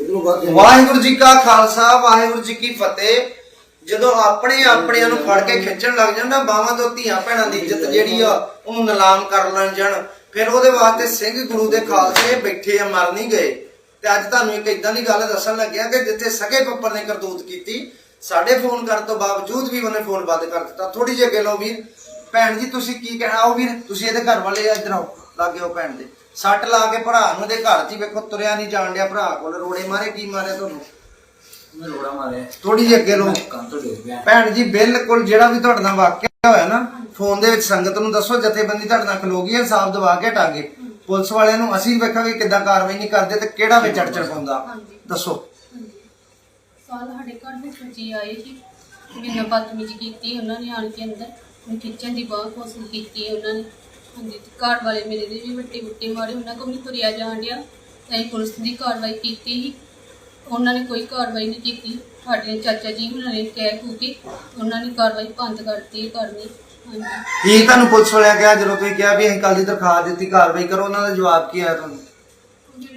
ਵਾਹਿਗੁਰੂ ਜੀ ਕਾ ਖਾਲਸਾ, ਵਾਹਿਗੁਰੂ ਜੀ ਕੀ ਫਤਿਹ। ਜਦੋਂ ਆਪਣੇ ਆਪਣਿਆਂ ਨੂੰ ਫੜ ਕੇ ਖਿੱਚਣ ਲੱਗ ਜਾਣ ਨਾ, ਬਾਹਾਂ ਤੋਂ ਧੀਆਂ ਭੈਣਾਂ ਦੀ ਇੱਜ਼ਤ ਜਿਹੜੀ ਆ ਉਹਨੂੰ ਨਿਲਾਮ ਕਰ ਲੈਣ ਜਾਣ। ਫਿਰ ਉਹਦੇ ਵਾਸਤੇ ਸਿੰਘ ਗੁਰੂ ਦੇ ਖਾਲਸੇ ਬੈਠੇ ਆ, ਮਰ ਨਹੀਂ ਗਏ। ਤੇ ਅੱਜ ਤੁਹਾਨੂੰ ਇੱਕ ਇਦਾਂ ਦੀ ਗੱਲ ਦੱਸਣ ਲੱਗਿਆ ਕਿ ਜਿੱਥੇ ਸਕੇ ਪੱਪਰ ਨੇ ਕਰਤੂਤ ਕੀਤੀ, ਸਾਡੇ ਫੋਨ ਕਰਨ ਤੋਂ ਬਾਵਜੂਦ ਵੀ ਉਹਨੇ ਫੋਨ ਬੰਦ ਕਰ ਦਿੱਤਾ। ਥੋੜੀ ਜਿਹੀ ਅੱਗੇ ਲਓ ਵੀਰ। ਭੈਣ ਜੀ, ਤੁਸੀਂ ਕੀ ਕਹਿਣਾ? ਆਓ ਵੀਰ, ਤੁਸੀਂ ਇਹਦੇ ਘਰ ਵਾਲੇ ਇੱਧਰ ਆਓ। ਲਾਗੇ ਆਓ ਭੈਣ ਦੇ। ਸੱਟ ਲਾ ਕੇ ਭਰਾ ਨੂੰ ਇਹਦੇ ਘਰ 'ਚ ਹੀ ਵੇਖੋ ਤੁਰਿਆ ਨਹੀਂ ਜਾਣ ਡਿਆ ਭਰਾ ਕੋਲ। ਰੋੜੇ ਮਾਰੇ ਕੀ ਮਾਰੇ ਤੁਹਾਨੂੰ? ਮੈਂ ਰੋੜਾ ਮਾਰਿਆ। ਥੋੜੀ ਜਿਹੀ ਅੱਗੇ ਤੋਂ ਡਿੱਗ ਪਿਆ। ਭੈਣ ਜੀ ਬਿਲਕੁਲ ਜਿਹੜਾ ਵੀ ਤੁਹਾਡੇ ਨਾਲ ਵਾਕਿਆ ਹੋਇਆ ਨਾ ਫੋਨ ਦੇ ਵਿੱਚ ਸੰਗਤ ਨੂੰ ਦੱਸੋ ਜਥੇਬੰਦੀ ਤੁਹਾਡੇ ਨਾਲ ਖਲੋ ਗਈ ਹੈ ਸਾਫ਼ ਦਵਾ ਕੇ ਹਟਾਂਗੇ। ਪੁਲਿਸ ਵਾਲਿਆਂ ਨੂੰ ਅਸੀਂ ਵੇਖਾਂਗੇ ਕਿੱਦਾਂ ਕਾਰਵਾਈ ਨਹੀਂ ਕਰਦੇ ਤੇ ਕਿਹੜਾ ਵਿੱਚ ਅੜਚਣ ਪਾਉਂਦਾ। ਦੱਸੋ। ਸਾਲ ਸਾਡੇ ਘਰ ਵਿੱਚ ਬੱਚੇ ਆਏ ਸੀ ਬਿਨਾਂ ਬਦਤਮੀਜ਼ੀ ਕੀਤੀ ਉਹਨਾਂ ਨੇ ਆਣ ਕੇ ਅੰਦਰ। ਮੈਨੂੰ ਖਿੱਚਣ ਦੀ ਬਹੁਤ ਕੋਸ਼ਿਸ਼ ਕੀਤੀ ਉਹਨਾਂ ਨੇ। ਹਾਂਜੀ, ਤੇ ਘਰ ਵਾਲੇ ਮੇਰੇ ਦੇ ਵੀ ਵੱਟੇ ਵੱਟੇ ਮਾਰੇ ਉਹਨਾਂ ਕੋਲ ਨਹੀਂ ਤੁਰਿਆ ਜਾਣ ਡਿਆ। ਤੇ ਅਸੀਂ ਪੁਲਿਸ ਦੀ ਕਾਰਵਾਈ ਕੀਤੀ ਸੀ। ਉਹਨਾਂ ਨੇ ਕੋਈ ਕਾਰਵਾਈ ਨਹੀਂ ਕੀਤੀ। ਸਾਡੇ ਚਾਚਾ ਜੀ ਉਹਨਾਂ ਨੇ ਕਹਿ ਕੂ ਕੇ ਉਹਨਾਂ ਨੇ ਕਾਰਵਾਈ ਬੰਦ ਕਰਤੀ ਇਹ ਕਰਨੀ। ਹਾਂਜੀ। ਕੀ ਤੁਹਾਨੂੰ ਪੁਲਿਸ ਵਾਲਿਆਂ ਕਿਹਾ, ਜਦੋਂ ਤੁਸੀਂ ਕਿਹਾ ਵੀ ਅਸੀਂ ਕੱਲ ਦੀ ਦਰਖਾਸਤ ਦਿੱਤੀ, ਕਾਰਵਾਈ ਕਰੋ, ਉਹਨਾਂ ਦਾ ਜਵਾਬ ਕੀ ਆਇਆ ਤੁਹਾਨੂੰ?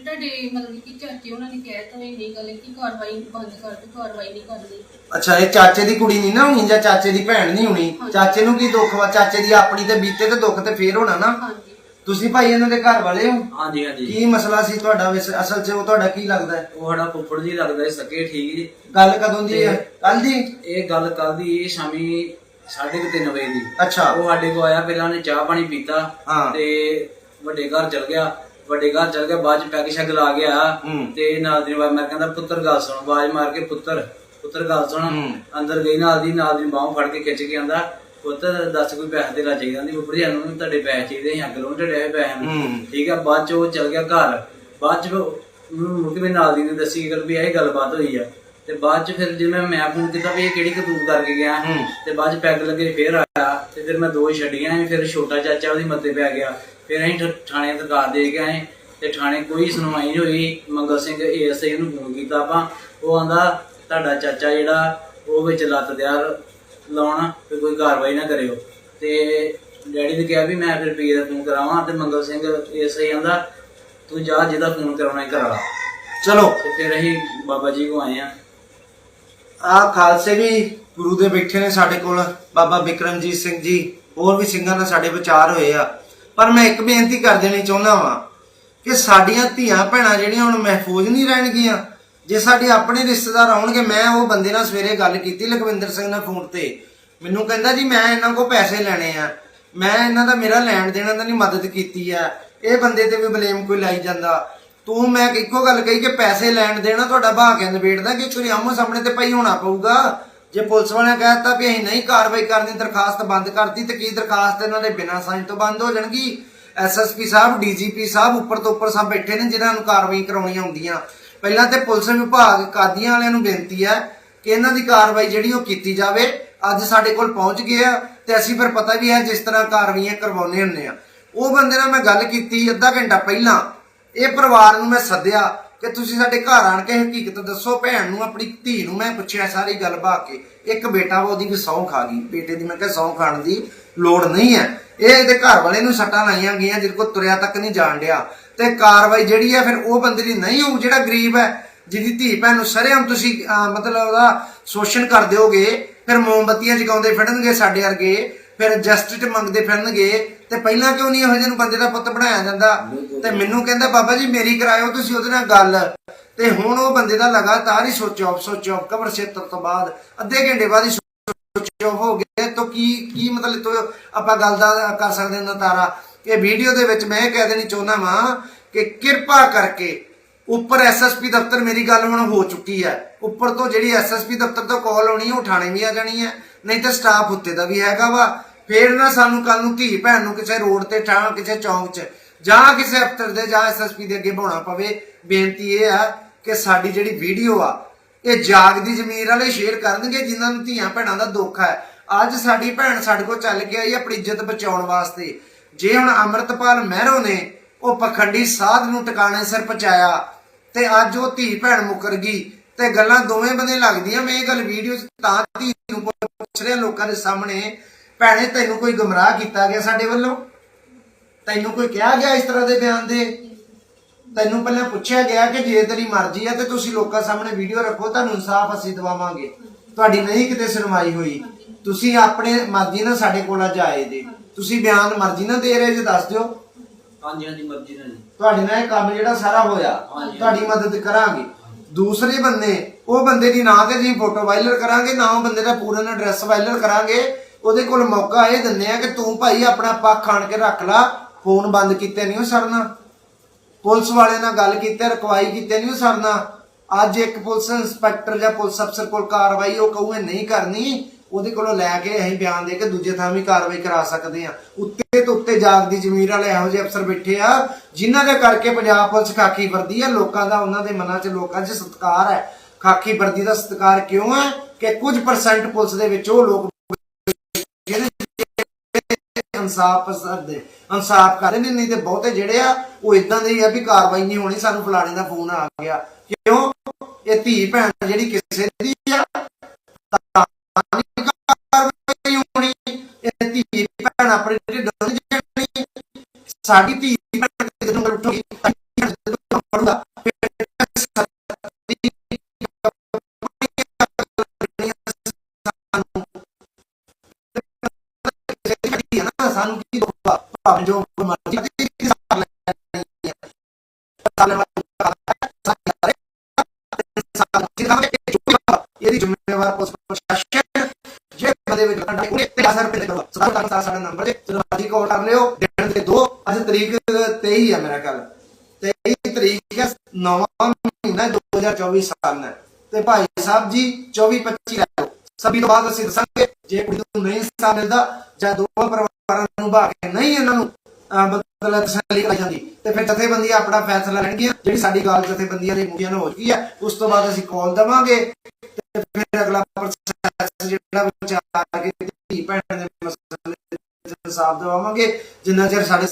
ਜਿਹੜੇ ਤੁਹਾਡੇ ਮਤਲਬ ਕਿ ਚਾਚੇ ਉਹਨਾਂ ਨੇ ਕਹਿਤਾ ਇਹ ਨਹੀਂ ਗੱਲ ਕਿ ਕਾਰਵਾਈ ਬੰਦ ਕਰ ਦਿਓ ਕਾਰਵਾਈ ਨਹੀਂ ਕਰਨੀ ਅੱਛਾ ਇਹ ਚਾਚੇ ਦੀ ਕੁੜੀ ਨਹੀਂ ਨਾ ਹੋਣੀ ਜਾਂ ਚਾਚੇ ਦੀ ਭੈਣ ਨਹੀਂ ਹੋਣੀ? ਚਾਚੇ ਨੂੰ ਕੀ ਦੁੱਖ ਵਾ? ਚਾਚੇ ਦੀ ਆਪਣੀ ਤੇ ਬੀਤੇ ਤੇ ਦੁੱਖ ਤੇ ਫੇਰ ਹੋਣਾ ਨਾ? ਹਾਂਜੀ। ਤੁਸੀਂ ਭਾਈ ਇਹਨਾਂ ਦੇ ਘਰ ਵਾਲੇ ਹੋ? ਹਾਂਜੀ ਹਾਂਜੀ। ਕੀ ਮਸਲਾ ਸੀ ਤੁਹਾਡਾ? ਵੈਸੇ ਅਸਲ 'ਚ ਉਹ ਤੁਹਾਡਾ ਕੀ ਲੱਗਦਾ ਹੈ? ਉਹ ਸਾਡਾ ਫੁੱਫੜ ਜੀ ਲੱਗਦਾ ਸੀ ਸਕੇ ਠੀਕ ਜੀ। ਗੱਲ ਕਦੋਂ ਦੀ ਹੈ? ਕੱਲ ਦੀ? ਇਹ ਗੱਲ ਕੱਲ ਦੀ ਇਹ ਸ਼ਾਮੀ 3:30 ਵਜੇ ਦੀ। ਅੱਛਾ। ਉਹ ਸਾਡੇ ਕੋ ਆਇਆ ਪਹਿਲਾਂ ਉਹਨੇ ਚਾਹ ਪਾਣੀ ਪੀਤਾ ਹਾਂ। ਤੇ ਵੱਡੇ ਘਰ ਚਲ ਗਿਆ। ਵੱਡੇ ਘਰ ਚਲ ਗਿਆ ਬਾਅਦ ਚ ਪੈਗ ਸ਼ੈਗ ਲਾ ਗਿਆ। ਤੇ ਨਾਲ ਦੀ ਬਾਅਦ ਮੈਂ ਕਹਿੰਦਾ ਪੁੱਤਰ ਗੱਲ ਸੁਣ ਆਵਾਜ਼ ਮਾਰ ਕੇ ਪੁੱਤਰ ਪੁੱਤਰ ਗੱਲ ਸੁਣ। ਅੰਦਰ ਗਈ ਨਾਲ ਦੀ ਨਾਲ ਦੀ ਬਾਹ ਫੜ ਕੇ ਖਿੱਚ ਕੇ ਆਂਦਾ ਪੁੱਤਰ ਦੱਸ ਕੋਈ ਪੈਸੇ ਦੇ ਲਾ ਚਾਹੀਦਾ ਨਹੀਂ ਉੱਪਰ ਜਾਨੂੰ ਵੀ ਤੁਹਾਡੇ ਪੈਸੇ ਚਾਹੀਦੇ ਸੀ ਅੱਗ ਲਾਉਣ ਢੜਿਆ ਪੈਸੇ। ਨੂੰ ਠੀਕ ਆ ਬਾਅਦ ਚ ਉਹ ਚਲ ਗਿਆ ਘਰ ਬਾਅਦ ਚ ਮੁੜ ਕੇ ਨਾਲ ਦੀ ਨੇ ਦੱਸੀ ਗੱਲ ਵੀ ਇਹ ਗੱਲਬਾਤ ਹੋਈ ਆ ਤੇ ਬਾਅਦ ਚ ਫਿਰ ਜਿਵੇਂ ਮੈਂ ਫੋਨ ਕੀਤਾ ਵੀ ਇਹ ਕਿਹੜੀ ਕਤੂਤ ਕਰਕੇ ਗਿਆ। ਤੇ ਬਾਅਦ ਚ ਪੈਗ ਲੱਗੇ ਫੇਰ ਆਇਆ ਤੇ ਫਿਰ ਮੈਂ ਦੋ ਛੱਡੀਆਂ ਫਿਰ ਛੋਟਾ ਚਾਚਾ ਉਹਦੀ ਮੱਤੇ ਪੈ ਗਿਆ ਫਿਰ ਅਸੀਂ ਠ- ਥਾਣੇ ਦਰਕਾਰ ਦੇ ਕੇ ਆਏ ਤੇ ਥਾਣੇ ਕੋਈ ਸੁਣਵਾਈ ਨਹੀਂ ਹੋਈ। ਮੰਗਲ ਸਿੰਘ ਏਐਸਆਈ ਨੂੰ ਫੋਨ ਕੀਤਾ ਆਪਾਂ। ਉਹ ਆਂਦਾ ਤੁਹਾਡਾ ਚਾਚਾ ਜਿਹੜਾ ਉਹ ਵਿੱਚ ਲੱਤ ਦਿਆ ਲਾਉਣਾ ਤੇ ਕੋਈ ਕਾਰਵਾਈ ਨਾ ਕਰਿਓ। ਤੇ ਡੈਡੀ ਨੇ ਕਿਹਾ ਵੀ ਮੈਂ ਫਿਰ ਪੀਏ ਦਾ ਫੋਨ ਕਰਾਵਾਂ ਤੇ ਮੰਗਲ ਸਿੰਘ ਏਐਸਆਈ ਆਂਦਾ ਤੂੰ ਜਾ ਜਿਹਦਾ ਫੋਨ ਕਰਾਉਣਾ ਹੀ ਕਰਾ ਲਾ। ਚਲੋ। ਤੇ ਫਿਰ ਅਸੀਂ ਬਾਬਾ ਜੀ ਕੋ ਆਏ ਆ। ਆ ਖਾਲਸੇ ਵੀ ਗੁਰੂ ਦੇ ਬੈਠੇ ਨੇ ਸਾਡੇ ਕੋਲ ਬਾਬਾ ਬਿਕਰਮਜੀਤ ਸਿੰਘ ਜੀ। ਹੋਰ ਵੀ ਸਿੰਘਾਂ ਨਾਲ ਸਾਡੇ ਵਿਚਾਰ ਹੋਏ ਆ। ਪਰ ਮੈਂ ਇੱਕ ਬੇਨਤੀ ਕਰ ਦੇਣੀ ਚਾਹੁੰਦਾ ਵਾਂ ਕਿ ਸਾਡੀਆਂ ਧੀਆਂ ਭੈਣਾਂ ਜਿਹੜੀਆਂ ਹੁਣ ਮਹਿਫੂਜ਼ ਨਹੀਂ ਰਹਿਣਗੀਆਂ, ਜੇ ਸਾਡੇ ਆਪਣੇ ਰਿਸ਼ਤੇਦਾਰ ਆਉਣਗੇ, ਮੈਂ ਉਹ ਬੰਦੇ ਨਾਲ ਸਵੇਰੇ ਗੱਲ ਕੀਤੀ ਲਖਵਿੰਦਰ ਸਿੰਘ ਨਾਲ ਫੋਨ ਤੇ। ਮੈਨੂੰ ਕਹਿੰਦਾ ਜੀ, ਮੈਂ ਇਹਨਾਂ ਕੋਲ ਪੈਸੇ ਲੈਣੇ ਆ। ਮੈਂ ਇਹਨਾਂ ਦਾ ਮੇਰਾ ਲੈਣ ਦੇਣ ਦਾ ਨਹੀਂ ਮਦਦ ਕੀਤੀ ਆ। ਇਹ ਬੰਦੇ ਤੇ ਵੀ ਬਲੇਮ ਕੋਈ ਲਾਈ ਜਾਂਦਾ। ਤੂੰ ਮੈਂ ਇੱਕੋ ਗੱਲ ਕਹੀ ਕਿ ਪੈਸੇ ਲੈਣ ਦੇਣਾ ਤੁਹਾਡਾ ਭਾਅ ਕੇ ਨਿਬੇੜਦਾ ਕਿ ਕੋਈ ਆਮੋ ਸਾਹਮਣੇ ਤੇ ਪਈ ਹੋਣਾ ਪਊਗਾ। ਜੇ ਪੁਲਿਸ ਵਾਲਿਆਂ ਕਹਿਤਾ ਵੀ ਅਸੀਂ ਨਹੀਂ ਕਾਰਵਾਈ ਕਰਨੀ, ਦਰਖਾਸਤ ਬੰਦ ਕਰਤੀ, ਤੇ ਕੀ ਦਰਖਾਸਤ ਇਹਨਾਂ ਦੇ ਬਿਨਾਂ ਸਾਈਨ ਤੋਂ ਬੰਦ ਹੋ ਜਾਣਗੀ? ਐਸਐਸਪੀ ਸਾਹਿਬ ਡੀਜੀਪੀ ਸਾਹਿਬ ਉੱਪਰ ਤੋਂ ਉੱਪਰ ਸਭ ਬੈਠੇ ਨੇ, ਜਿਨ੍ਹਾਂ ਨੂੰ ਕਾਰਵਾਈ ਕਰਾਉਣੀਆਂ ਹੁੰਦੀਆਂ ਪਹਿਲਾਂ ਤੇ ਪੁਲਿਸ ਵਿਭਾਗ ਕਾਦੀਆਂ ਵਾਲਿਆਂ ਨੂੰ ਬੇਨਤੀ ਹੈ ਕਿ ਇਹਨਾਂ ਦੀ ਕਾਰਵਾਈ ਜਿਹੜੀ ਉਹ ਕੀਤੀ ਜਾਵੇ। ਅੱਜ ਸਾਡੇ ਕੋਲ ਪਹੁੰਚ ਗਏ ਆ, ਤੇ ਅਸੀਂ ਫਿਰ ਪਤਾ ਵੀ ਹੈ ਜਿਸ ਤਰ੍ਹਾਂ ਕਾਰਵਾਈਆਂ ਕਰਵਾਉਣੇ ਹੁੰਨੇ ਆ। ਉਹ ਬੰਦੇ ਨਾਲ ਮੈਂ ਗੱਲ ਕੀਤੀ ਅੱਧਾ ਘੰਟਾ ਪਹਿਲਾਂ। ਇਹ ਪਰਿਵਾਰ ਨੂੰ ਮੈਂ ਸੱਦਿਆ। ਕਿ ਤੁਸੀਂ ਸਾਡੇ ਘਰ ਆਣ ਕੇ ਹਕੀਕਤ ਦੱਸੋ, ਭੈਣ ਨੂੰ, ਆਪਣੀ ਧੀ ਨੂੰ, ਮੈਂ ਪੁੱਛਿਆ ਸਾਰੀ ਗੱਲ ਬਾ ਕੇ। ਇੱਕ ਬੇਟਾ ਵਾ, ਉਹਦੀ ਵੀ ਸਹੁੰ ਖਾ ਗਈ। ਬੇਟੇ ਦੀ ਮੈਂ ਕਿਹਾ ਸਹੁੰ ਖਾਣ ਦੀ ਲੋੜ ਨਹੀਂ ਹੈ। ਇਹ ਇਹਦੇ ਘਰ ਵਾਲੇ ਨੂੰ ਸੱਟਾਂ ਲਾਈਆਂ ਗਈਆਂ, ਜਿਹਦੇ ਕੋਲ ਤੁਰਿਆ ਤੱਕ ਨਹੀਂ ਜਾਣ ਡਿਆ। ਤੇ ਕਾਰਵਾਈ ਜਿਹੜੀ ਹੈ, ਫਿਰ ਉਹ ਬੰਦੇ ਦੀ ਨਹੀਂ ਹੋਊ, ਜਿਹੜਾ ਗਰੀਬ ਹੈ, ਜਿਹਦੀ ਧੀ ਭੈਣ ਨੂੰ ਸਰੇਆਮ ਤੁਸੀਂ ਮਤਲਬ ਉਹਦਾ ਸ਼ੋਸ਼ਣ ਕਰ ਦਿਓਗੇ, ਫਿਰ ਮੋਮਬੱਤੀਆਂ ਜਗਾਉਂਦੇ ਫਿਰਨਗੇ ਸਾਡੇ ਵਰਗੇ। ਫਿਰ ਜਸਟਿਸ ਮੰਗਦੇ ਫਿਰਨਗੇ ਤੇ ਪਹਿਲਾਂ ਕਿਉਂ ਨਹੀਂ ਇਹੋ ਜਿਹੇ ਨੂੰ ਬੰਦੇ ਦਾ ਪੁੱਤ ਬਣਾਇਆ ਜਾਂਦਾ? ਤੇ ਮੈਨੂੰ ਕਹਿੰਦਾ, ਬਾਬਾ ਜੀ, ਮੇਰੀ ਕਰਾਇਓ ਤੁਸੀਂ ਉਹਦੇ ਨਾਲ ਗੱਲ। ਤੇ ਹੁਣ ਉਹ ਬੰਦੇ ਦਾ ਲਗਾਤਾਰ ਹੀ ਸੋਚੋ ਆਪ ਸੋਚੋ ਆਪ ਕਬਰ ਛੇਤਰ ਤੋਂ ਬਾਅਦ ਅੱਧੇ ਘੰਟੇ ਬਾਅਦ ਹੀ ਸੋਚੋ ਹੋ ਗਏ ਤਾਂ ਕੀ ਕੀ ਮਤਲਬ ਤੋਂ ਆਪਾਂ ਗੱਲ ਦਾ ਕਰ ਸਕਦੇ ਹਾਂ ਨਤਾਰਾ? ਇਹ ਵੀਡੀਓ ਦੇ ਵਿੱਚ ਮੈਂ ਕਹਿ ਦੇਣੀ ਚਾਹੁੰਦਾ ਵਾਂ ਕਿ ਕਿਰਪਾ ਕਰਕੇ ਉੱਪਰ ਐਸਐਸਪੀ ਦਫ਼ਤਰ ਮੇਰੀ ਗੱਲ ਹੁਣ ਹੋ ਚੁੱਕੀ ਹੈ। ਉੱਪਰ ਤੋਂ ਜਿਹੜੀ ਐਸਐਸਪੀ ਦਫ਼ਤਰ ਤੋਂ ਕਾਲ ਆਉਣੀ ਹੈ, ਉਹ ਥਾਣੇ ਵੀ ਆ ਜਾਣੀ ਹੈ। ਨਹੀਂ ਤਾਂ ਸਟਾਫ ਉੱਤੇ ਦਾ ਵੀ ਹੈਗਾ ਵਾ। ਫੇਰ ਨਾ ਸਾਨੂੰ ਕੱਲ ਨੂੰ ਧੀ ਭੈਣ ਨੂੰ ਕਿਸੇ ਰੋਡ ਤੇ ਠਾਂ ਕਿਸੇ ਚੌਂਕ 'ਚ ਜਾਂ ਕਿਸੇ ਅਫਸਰ ਦੇ ਜਾਂ ਐਸਐਸਪੀ ਦੇ ਅੱਗੇ ਬਹਾਉਣਾ ਪਵੇ, ਬੇਨਤੀ ਇਹ ਆ ਕਿ ਸਾਡੀ ਜਿਹੜੀ ਵੀਡੀਓ ਆ, ਇਹ ਜਾਗਦੀ ਜ਼ਮੀਰ ਵਾਲੇ ਸ਼ੇਅਰ ਕਰਨਗੇ ਜਿਨ੍ਹਾਂ ਨੂੰ ਧੀਆਂ ਭੈਣਾਂ ਦਾ ਦੁੱਖ ਹੈ। ਅੱਜ ਸਾਡੀ ਭੈਣ ਸਾਡੇ ਕੋਲ ਚੱਲ ਕੇ ਆਈ ਆਪਣੀ ਇੱਜ਼ਤ ਬਚਾਉਣ ਵਾਸਤੇ। ਜੇ ਹੁਣ ਅਮਰਤਪਾਲ ਮਹਿਰੋ ਨੇ ਉਹ ਪਖੰਡੀ ਸਾਧ ਨੂੰ ਟਿਕਾਣੇ ਸਿਰ ਪਹੁੰਚਾਇਆ, ਤੇ ਅੱਜ ਉਹ ਧੀ ਭੈਣ ਮੁਕਰ ਗਈ, ਤੇ ਗੱਲਾਂ ਦੋਵੇਂ ਬੰਦੇ ਲੱਗਦੀਆਂ, ਮੈਂ ਇਹ ਗੱਲ ਵੀਡੀਓ 'ਚ ਤਾਂ ਧੀ ਨੂੰ ਪੁੱਛ ਰਿਹਾ ਲੋਕਾਂ ਦੇ ਸਾਹਮਣੇ ਭੈਣੇ ਤੈਨੂੰ ਕੋਈ ਗੁੰਮਰਾਹ ਕੀਤਾ ਗਿਆ ਸਾਡੇ ਵੱਲੋਂ? ਤੈਨੂੰ ਕੋਈ ਕਿਹਾ ਗਿਆ ਇਸ ਤਰ੍ਹਾਂ ਦੇ ਬਿਆਨ ਦੇ? ਤੈਨੂੰ ਪਹਿਲਾਂ ਪੁੱਛਿਆ ਗਿਆ ਕਿ ਜੇ ਤੇਰੀ ਮਰਜ਼ੀ ਆ ਤੇ ਤੁਸੀਂ ਲੋਕਾਂ ਸਾਹਮਣੇ ਵੀਡੀਓ ਰੱਖੋ ਤੁਹਾਨੂੰ ਇਨਸਾਫ ਅਸੀਂ ਦਵਾਵਾਂਗੇ। ਤੁਹਾਡੀ ਨਹੀਂ ਕਿਤੇ ਸੁਣਵਾਈ ਹੋਈ। ਤੁਸੀਂ ਆਪਣੇ ਮਰਜ਼ੀ ਨਾਲ ਸਾਡੇ ਕੋਲ ਅੱਜ ਆਏ ਜੀ। ਤੁਸੀਂ ਬਿਆਨ ਮਰਜ਼ੀ ਨਾਲ ਦੇ ਰਹੇ ਜੇ ਦੱਸ ਦਿਓ। ਹਾਂਜੀ ਹਾਂਜੀ ਮਰਜ਼ੀ ਨਾਲ ਤੁਹਾਡੇ ਨਾਲ ਇਹ ਕੰਮ ਜਿਹੜਾ ਸਾਰਾ ਹੋਇਆ। ਤੁਹਾਡੀ ਮਦਦ ਕਰਾਂਗੇ। ਦੂਸਰੇ ਬੰਦੇ ਉਹ ਬੰਦੇ ਦੀ ਨਾ ਤੇ ਜੀ ਫੋਟੋ ਵਾਇਰਲ ਕਰਾਂਗੇ, ਨਾ ਉਹ ਬੰਦੇ ਦਾ ਪੂਰਨ ਐਡਰੈਸ ਵਾਇਰਲ ਕਰਾਂਗੇ। ਉਹਦੇ ਕੋਲ ਮੌਕਾ ਇਹ ਦਿੰਦੇ ਆ ਕਿ ਤੂੰ ਭਾਈ ਆਪਣਾ ਪੱਖ ਆਣ ਕੇ ਰੱਖ ਲਾ ਫੋਨ ਬੰਦ ਕੀਤੇ ਨਹੀਂ ਉਹ ਸਰਨਾ ਪੁਲਿਸ ਵਾਲਿਆਂ ਨਾਲ ਗੱਲ ਕੀਤੇ, ਰਕਵਾਈ ਕੀਤੇ ਨਹੀਂ ਉਹ ਸਰਨਾ ਅੱਜ ਇੱਕ ਪੁਲਿਸ ਇੰਸਪੈਕਟਰ ਜਾਂ ਪੁਲਿਸ ਅਫਸਰ ਕੋਲ ਕਾਰਵਾਈ ਉਹ ਕਹੂਏ ਨਹੀਂ ਕਰਨੀ, ਉਹਦੇ ਕੋਲੋਂ ਲੈ ਕੇ ਅਸੀਂ ਬਿਆਨ ਦੇ ਕੇ ਦੂਜੇ ਥਾਂ ਵੀ ਕਾਰਵਾਈ ਕਰਾ ਸਕਦੇ ਆ ਉੱਤੇ ਤੋਂ ਉੱਤੇ ਜਾਗਦੀ ਜ਼ਮੀਰ ਵਾਲੇ ਇਹੋ ਜਿਹੇ ਅਫਸਰ ਬੈਠੇ ਆ, ਜਿਨ੍ਹਾਂ ਦੇ ਕਰਕੇ ਪੰਜਾਬ ਪੁਲਿਸ ਖਾਕੀ ਵਰਦੀ ਆ, ਲੋਕਾਂ ਦਾ ਉਹਨਾਂ ਦੇ ਮਨਾਂ 'ਚ ਲੋਕਾਂ 'ਚ ਸਤਿਕਾਰ ਹੈ। ਖਾਕੀ ਵਰਦੀ ਦਾ ਸਤਿਕਾਰ ਕਿਉਂ ਹੈ ਕਿ ਕੁਝ ਪਰਸੈਂਟ ਪੁਲਿਸ ਦੇ ਵਿੱਚ ਉਹ ਲੋਕ ਇਨਸਾਫ ਪਸੰਦ ਇਨਸਾਫ ਕਰਦੇ ਨੇ, ਨਹੀਂ ਤੇ ਬਹੁਤੇ ਜਿਹੜੇ ਆ, ਉਹ ਇਦਾਂ ਦੇ ਹੀ ਆ ਵੀ ਕਾਰਵਾਈ ਨਹੀਂ ਹੋਣੀ, ਸਾਨੂੰ ਫਲਾਣੇ ਦਾ ਫੋਨ ਆ ਗਿਆ। ਕਿਉਂ? ਇਹ ਧੀ ਭੈਣ ਜਿਹੜੀ ਕਿਸੇ ਦੀ ਆ ਕਾਰਵਾਈ ਹੋਣੀ। ਇਹ ਧੀ ਭੈਣ ਆਪਣੇ ਢਿੱਡੋਂ ਨਹੀਂ ਜਾਣੀ ਸਾਡੀ ਧੀ ਇਹਦੀ ਜ਼ਿੰਮੇਵਾਰ ਪੁਲਿਸ ਪ੍ਰਸ਼ਾਸਨ ਜੇ ਬੰਦੇ ਵਿੱਚ ਕੰਡਾ ਉਹਨੇ 1000 ਰੁਪਏ ਦੇ ਕਰੋ। ਸਦਾ ਸਾਡਾ ਨੰਬਰ ਜੇ। ਜਦੋਂ ਮਰਜ਼ੀ ਕਾਲ ਕਰ ਲਿਓ। ਦਿਨ ਦੇ ਦੋ। ਅੱਜ ਤਰੀਕ 23 ਹੈ ਮੇਰਾ ਕੱਲ 23 ਤਰੀਕ ਹੈ 9 ਮਹੀਨਾ 2024 ਸਾਲ ਨਾਲ ਤੇ ਭਾਈ ਸਾਹਿਬ ਜੀ 24 25 ਲੈ ਲਓ। ਸਭੀ ਤੋਂ ਬਾਅਦ ਅਸੀਂ ਦੱਸਾਂਗੇ, ਜੇ ਕੁੜੀ ਨੂੰ ਨਹੀਂ ਇਨਸਾਫ ਮਿਲਦਾ ਜਾਂ ਦੋਵਾਂ ਪਰਿਵਾਰਾਂ ਨੂੰ ਬਾਹ ਕੇ ਨਹੀਂ ਇਹਨਾਂ ਨੂੰ ਮਤਲਬ ਤਸੱਲੀ ਕਰਾਈ ਜਾਂਦੀ। ਤੇ ਫਿਰ ਜਥੇਬੰਦੀਆਂ ਆਪਣਾ ਫੈਸਲਾ ਲੈਣਗੀਆਂ, ਜਿਹੜੀ ਸਾਡੀ ਗੱਲ ਜਥੇਬੰਦੀਆਂ ਦੇ ਮੁਖੀਆਂ ਨੂੰ ਹੋ ਚੁੱਕੀ ਹੈ, ਉਸ ਤੋਂ ਬਾਅਦ ਅਸੀਂ ਕਾਲ ਦਵਾਂਗੇ ਤੇ ਫਿਰ ਅਗਲਾ ਪ੍ਰੋਸੈਸ ਜਿਹੜਾ ਵਿਚਾਰ ਕੇ ਧੀ ਭੈਣ ਦੇ ਮਸਲੇ ਇਨਸਾਫ ਦਵਾਵਾਂਗੇ, ਜਿੰਨਾ ਚਿਰ ਸਾਡੇ